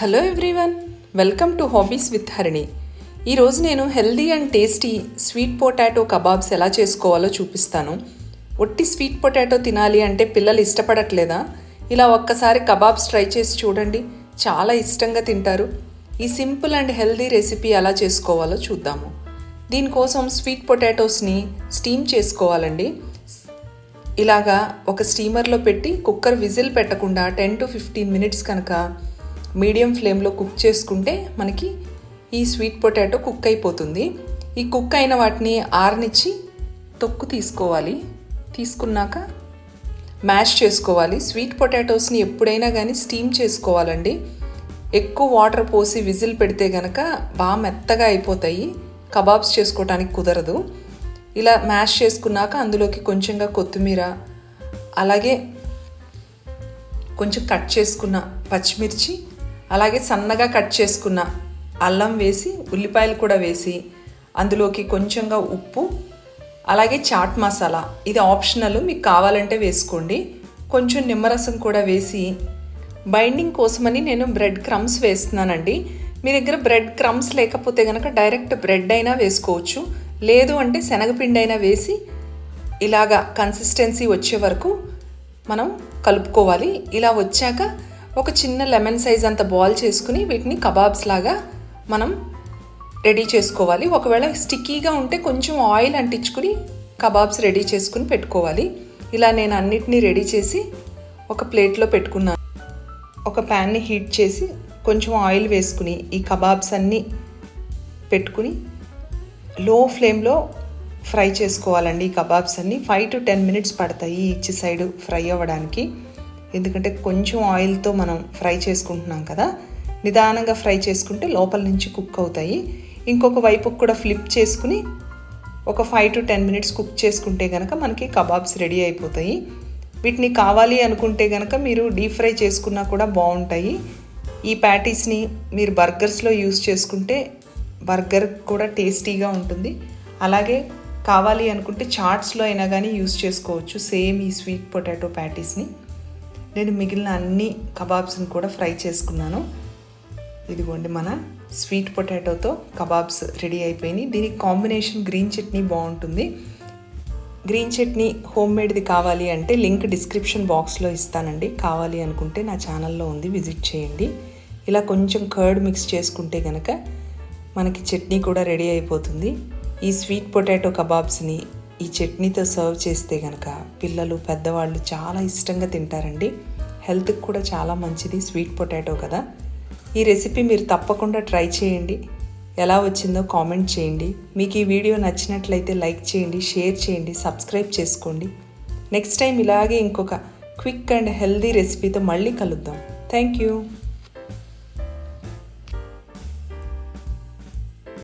Hello everyone welcome to hobbies with Harini ఈరోజు నేను healthy and tasty sweet potato kebabs ఎలా చేసుకోవాలో చూపిస్తాను. ఒట్టి స్వీట్ పొటాటో తినాలి అంటే పిల్లలు ఇష్టపడట్లేదా? ఇలా ఒక్కసారి కబాబ్స్ ట్రై చేసి చూడండి. చాలా ఇష్టంగా తింటారు. ఈ సింపుల్ అండ్ హెల్దీ రెసిపీ ఎలా చేసుకోవాలో చూద్దాము. దీనికోసం స్వీట్ పొటాటోస్ని స్టీమ్ చేసుకోవాలండి. ఇలాగా ఒక స్టీమర్లో పెట్టి కుక్కర్ విజిల్ పెట్టకుండా టెన్ టు ఫిఫ్టీన్ మినిట్స్ కనుక మీడియం ఫ్లేమ్లో కుక్ చేసుకుంటే మనకి ఈ స్వీట్ పొటాటో కుక్ అయిపోతుంది. ఈ కుక్ అయిన వాటిని ఆరనిచ్చి తొక్కు తీసుకోవాలి. తీసుకున్నాక మ్యాష్ చేసుకోవాలి. స్వీట్ పొటాటోస్ని ఎప్పుడైనా కానీ స్టీమ్ చేసుకోవాలండి. ఎక్కువ వాటర్ పోసి విజిల్ పెడితే కనుక బాగా మెత్తగా అయిపోతాయి. కబాబ్స్ చేసుకోవటానికి కుదరదు. ఇలా మ్యాష్ చేసుకున్నాక అందులోకి కొంచెంగా కొత్తిమీర అలాగే కొంచెం కట్ చేసుకున్న పచ్చిమిర్చి అలాగే సన్నగా కట్ చేసుకున్న అల్లం వేసి ఉల్లిపాయలు కూడా వేసి అందులోకి కొంచెంగా ఉప్పు అలాగే చాట్ మసాలా. ఇది ఆప్షనల్ మీకు కావాలంటే వేసుకోండి. కొంచెం నిమ్మరసం కూడా వేసి బైండింగ్ కోసమని నేను బ్రెడ్ క్రమ్స్ వేస్తున్నానండి. మీ దగ్గర బ్రెడ్ క్రమ్స్ లేకపోతే కనుక డైరెక్ట్ బ్రెడ్ అయినా వేసుకోవచ్చు. లేదు అంటే శనగపిండి అయినా వేసి ఇలాగా కన్సిస్టెన్సీ వచ్చే వరకు మనం కలుపుకోవాలి. ఇలా వచ్చాక ఒక చిన్న లెమన్ సైజ్ అంత బాల్ చేసుకుని వీటిని కబాబ్స్ లాగా మనం రెడీ చేసుకోవాలి. ఒకవేళ స్టిక్కీగా ఉంటే కొంచెం ఆయిల్ అంటించుకుని కబాబ్స్ రెడీ చేసుకుని పెట్టుకోవాలి. ఇలా నేను అన్నిటినీ రెడీ చేసి ఒక ప్లేట్లో పెట్టుకున్నాను ఒక ప్యాన్ని హీట్ చేసి కొంచెం ఆయిల్ వేసుకుని ఈ కబాబ్స్ అన్నీ పెట్టుకుని లో ఫ్లేమ్లో ఫ్రై చేసుకోవాలండి ఈ కబాబ్స్ అన్నీ. ఫైవ్ టు టెన్ మినిట్స్ పడతాయి ఈచ్ సైడ్ ఫ్రై అవ్వడానికి. ఎందుకంటే కొంచెం ఆయిల్తో మనం ఫ్రై చేసుకుంటున్నాం కదా. నిదానంగా ఫ్రై చేసుకుంటే లోపల నుంచి కుక్ అవుతాయి. ఇంకొక వైపు కూడా ఫ్లిప్ చేసుకుని ఒక five to ten minutes cook చేసుకుంటే కనుక మనకి కబాబ్స్ రెడీ అయిపోతాయి. వీటిని కావాలి అనుకుంటే కనుక మీరు డీప్ ఫ్రై చేసుకున్నా కూడా బాగుంటాయి. ఈ ప్యాటీస్ని మీరు బర్గర్స్లో యూస్ చేసుకుంటే బర్గర్ కూడా టేస్టీగా ఉంటుంది. అలాగే కావాలి అనుకుంటే చాట్స్లో అయినా కానీ యూస్ చేసుకోవచ్చు. సేమ్ ఈ స్వీట్ పొటాటో ప్యాటీస్ని. నేను మిగిలిన అన్ని కబాబ్స్ని కూడా ఫ్రై చేసుకున్నాను. ఇదిగోండి మన స్వీట్ పొటాటోతో కబాబ్స్ రెడీ అయిపోయినాయి. దీనికి కాంబినేషన్ గ్రీన్ చట్నీ బాగుంటుంది. గ్రీన్ చట్నీ హోమ్ మేడ్ది కావాలి అంటే లింక్ డిస్క్రిప్షన్ బాక్స్లో ఇస్తానండి. కావాలి అనుకుంటే నా ఛానల్లో ఉంది విజిట్ చేయండి. ఇలా కొంచెం కర్డ్ మిక్స్ చేసుకుంటే కనుక మనకి చట్నీ కూడా రెడీ అయిపోతుంది. ఈ స్వీట్ పొటాటో కబాబ్స్ని ఈ చట్నీతో సర్వ్ చేస్తే కనుక పిల్లలు పెద్దవాళ్ళు చాలా ఇష్టంగా తింటారండి. హెల్త్కి కూడా చాలా మంచిది స్వీట్ పొటాటో కదా. ఈ రెసిపీ మీరు తప్పకుండా ట్రై చేయండి. ఎలా వచ్చిందో కామెంట్ చేయండి. మీకు ఈ వీడియో నచ్చినట్లయితే లైక్ చేయండి షేర్ చేయండి సబ్స్క్రైబ్ చేసుకోండి. నెక్స్ట్ టైం ఇలాగే ఇంకొక క్విక్ అండ్ హెల్దీ రెసిపీతో మళ్ళీ కలుద్దాం. Thank you.